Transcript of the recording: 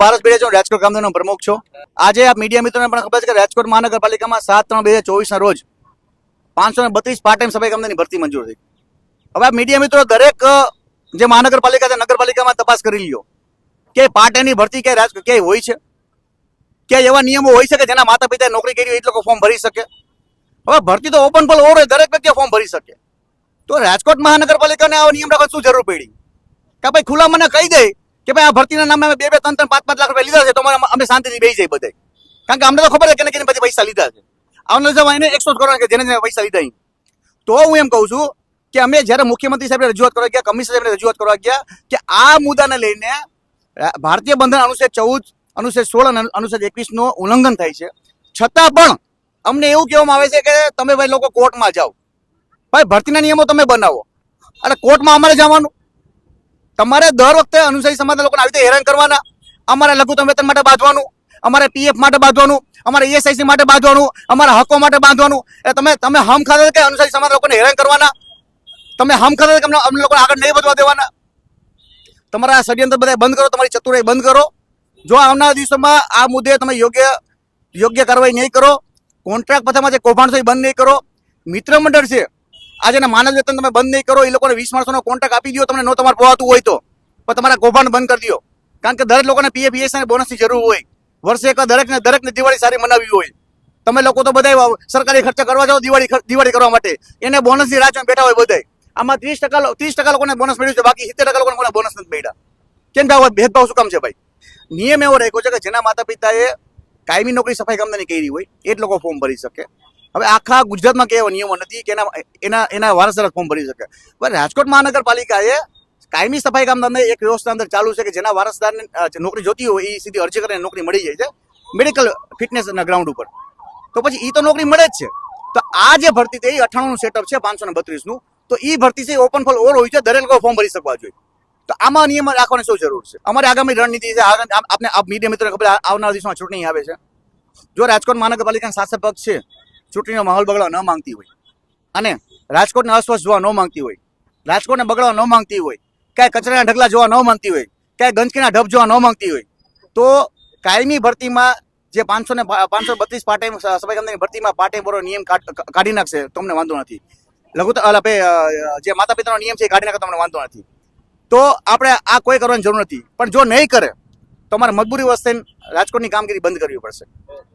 ભારત છો, રાજકોટ કામદારનો પ્રમુખ છો. આજે આ મીડિયા મિત્રોને પણ ખબર છે કે રાજકોટ મહાનગરપાલિકામાં સાત ત્રણ બે હજાર ચોવીસના રોજ પાંચસો ને બત્રીસ પાર્ટ ટાઈમ સફાઈ કામદારની ભરતી મંજૂર થઈ. હવે આ મીડિયા મિત્રો દરેક જે મહાનગરપાલિકા છે, નગરપાલિકામાં તપાસ કરી લ્યો. કે પાર્ટ ટાઈમની ભરતી ક્યાંય રાજકોટ, ક્યાંય હોય છે? ક્યાંય એવા નિયમો હોય છે કે જેના માતા પિતાએ નોકરી કરી હોય એ ફોર્મ ભરી શકે? હવે ભરતી તો ઓપન પર ઓર દરેક વ્યક્તિ ફોર્મ ભરી શકે. તો રાજકોટ મહાનગરપાલિકાને આવા નિયમ રાખવા શું જરૂર પડી? કે ભાઈ ખુલ્લા મને કહી દે કે ભાઈ આ ભરતીના નામે અમે બે બે ત્રણ ત્રણ પાંચ પાંચ લાખ રૂપિયા લીધા છે તો અમે શાંતિથી બેસી જાય બધે. કારણ કે અમને તો ખબર છે કે કેને પછી પૈસા લીધા છે. આવનાર જવા એને એકસો કરોડ કે જેને પૈસા લીધા. તો હું એમ કહું છું કે અમે જ્યારે મુખ્યમંત્રી સાહેબને રજૂઆત કરવા ગયા, કમિશનર સાહેબને રજૂઆત કરવા ગયા, કે આ મુદ્દાને લઈને ભારતીય બંધારણ અનુચ્છેદ ચૌદ, અનુચ્છેદ સોળ અને અનુચ્છેદ એકવીસનું ઉલ્લંઘન થાય છે. છતાં પણ અમને એવું કહેવામાં આવે છે કે તમે ભાઈ લોકો કોર્ટમાં જાઓ. ભાઈ ભરતીના નિયમો તમે બનાવો. અને કોર્ટમાં અમારે જવાનું. તમારે દર વખતે અનુસારી સમાજના લોકોને આવી રીતે હેરાન કરવાના. અમારે લઘુત્તમ વેતન માટે બાંધવાનું, અમારે પીએફ માટે બાંધવાનું, અમારે ઈએસઆઈસી માટે બાંધવાનું, અમારા હકો માટે બાંધવાનું. એટલે તમે તમે હમ ખાતા કે અનુસારી સમાજ લોકોને હેરાન કરવાના? તમે હમ ખાતા કે અમને લોકોને આગળ નહીં વધવા દેવાના? તમારા ષડયંત્ર બધા બંધ કરો, તમારી ચતુરાઈ બંધ કરો. જો આવનારા દિવસોમાં આ મુદ્દે તમે યોગ્ય યોગ્ય કાર્યવાહી નહીં કરો, કોન્ટ્રાક્ટ પથામાં જે કૌભાંડ છે એ બંધ નહીં કરો. મિત્ર મંડળ છે આજે માનવ વેતન તમે બંધ નહીં કરો, એ લોકોને વીસ માણસોનો કોન્ટ્રાક્ટ આપી દો તમને નો તમારે પોવાતું હોય તો. પણ તમારા કૌભાંડ બંધ કરી દો કારણ કે દરેક લોકોને પીએફ ઈએસ અને બોનસની જરૂર હોય. વર્ષે એક દરેકને દરેકને દિવાળી સારી મનાવી હોય. તમે લોકો તો બધા સરકારી ખર્ચા કરવા જાઓ દિવાળી દિવાળી કરવા માટે. એને બોનસની રાહ બેઠા હોય બધા આમાં ત્રીસ ટકા ત્રીસ ટકા લોકોને બોનસ મળ્યું છે, બાકી સિત્તેર ટકા લોકોને બોનસ નથી મળ્યા. કેમ કે ભેદભાવ શું કામ છે ભાઈ? નિયમ એવો રાખ્યો છે કે જેના માતા પિતાએ કાયમી નોકરી સફાઈ કામદારની કરી હોય, એ જ લોકો ફોર્મ ભરી શકે. હવે આખા ગુજરાતમાં કે એવા નિયમો નથી કે એના એના એના વારસદાર ફોર્મ ભરી શકે. હવે રાજકોટ મહાનગરપાલિકાએ કાયમી સફાઈ કામ ધંધા એક વ્યવસ્થા અંદર ચાલુ છે કે જેના વારસદારને નોકરી જોતી હોય એ સીધી અરજી કરીને નોકરી મળી જાય છે મેડિકલ ફિટનેસના ગ્રાઉન્ડ ઉપર. તો પછી એ તો નોકરી મળે જ છે. તો આ જે ભરતી છે એ અઠ્ઠાણું સેટઅપ છે પાંચસો ને બત્રીસનું. તો એ ભરતી છે ઓપન ફોર ઓલ હોય છે, દરેક લોકો ફોર્મ ભરી શકવા જોઈએ. તો આમાં નિયમ રાખવાની શું જરૂર છે? અમારી આગામી રણનીતિ છે આપને મીડિયા મિત્રોને ખબર આવનારા દિવસમાં ચૂંટણી આવે છે. જો રાજકોટ મહાનગરપાલિકાના શાસક પક્ષ છે ચૂંટણીનો માહોલ બગડવા ન માંગતી હોય. અને રાજકોટને અસ્વસ્થ જોવા ન માંગતી હોય. રાજકોટને બગડવા ન માંગતી હોય. ક્યાંય કચરાના ઢગલા જોવા ન માંગતી હોય. ક્યાંય ગંદકીના ઢબ જોવા ન માંગતી હોય. તો કાયમી ભરતીમાં જે પાંચસો ને પાંચસો બત્રીસ પાર્ટ સફાઈ ભરતીમાં પાર્ટ ટાઈમ વાળો નિયમ કાઢ- નાખશે, તમને વાંધો નથી. લઘુત્તમ જે માતા પિતાનો નિયમ છે એ કાઢી નાખે, તમને વાંધો નથી. તો આપણે આ કોઈ કરવાની જરૂર નથી. પણ જો નહીં કરે, તો અમારે મજબૂરી વસ્તે રાજકોટની કામગીરી બંધ કરવી પડશે.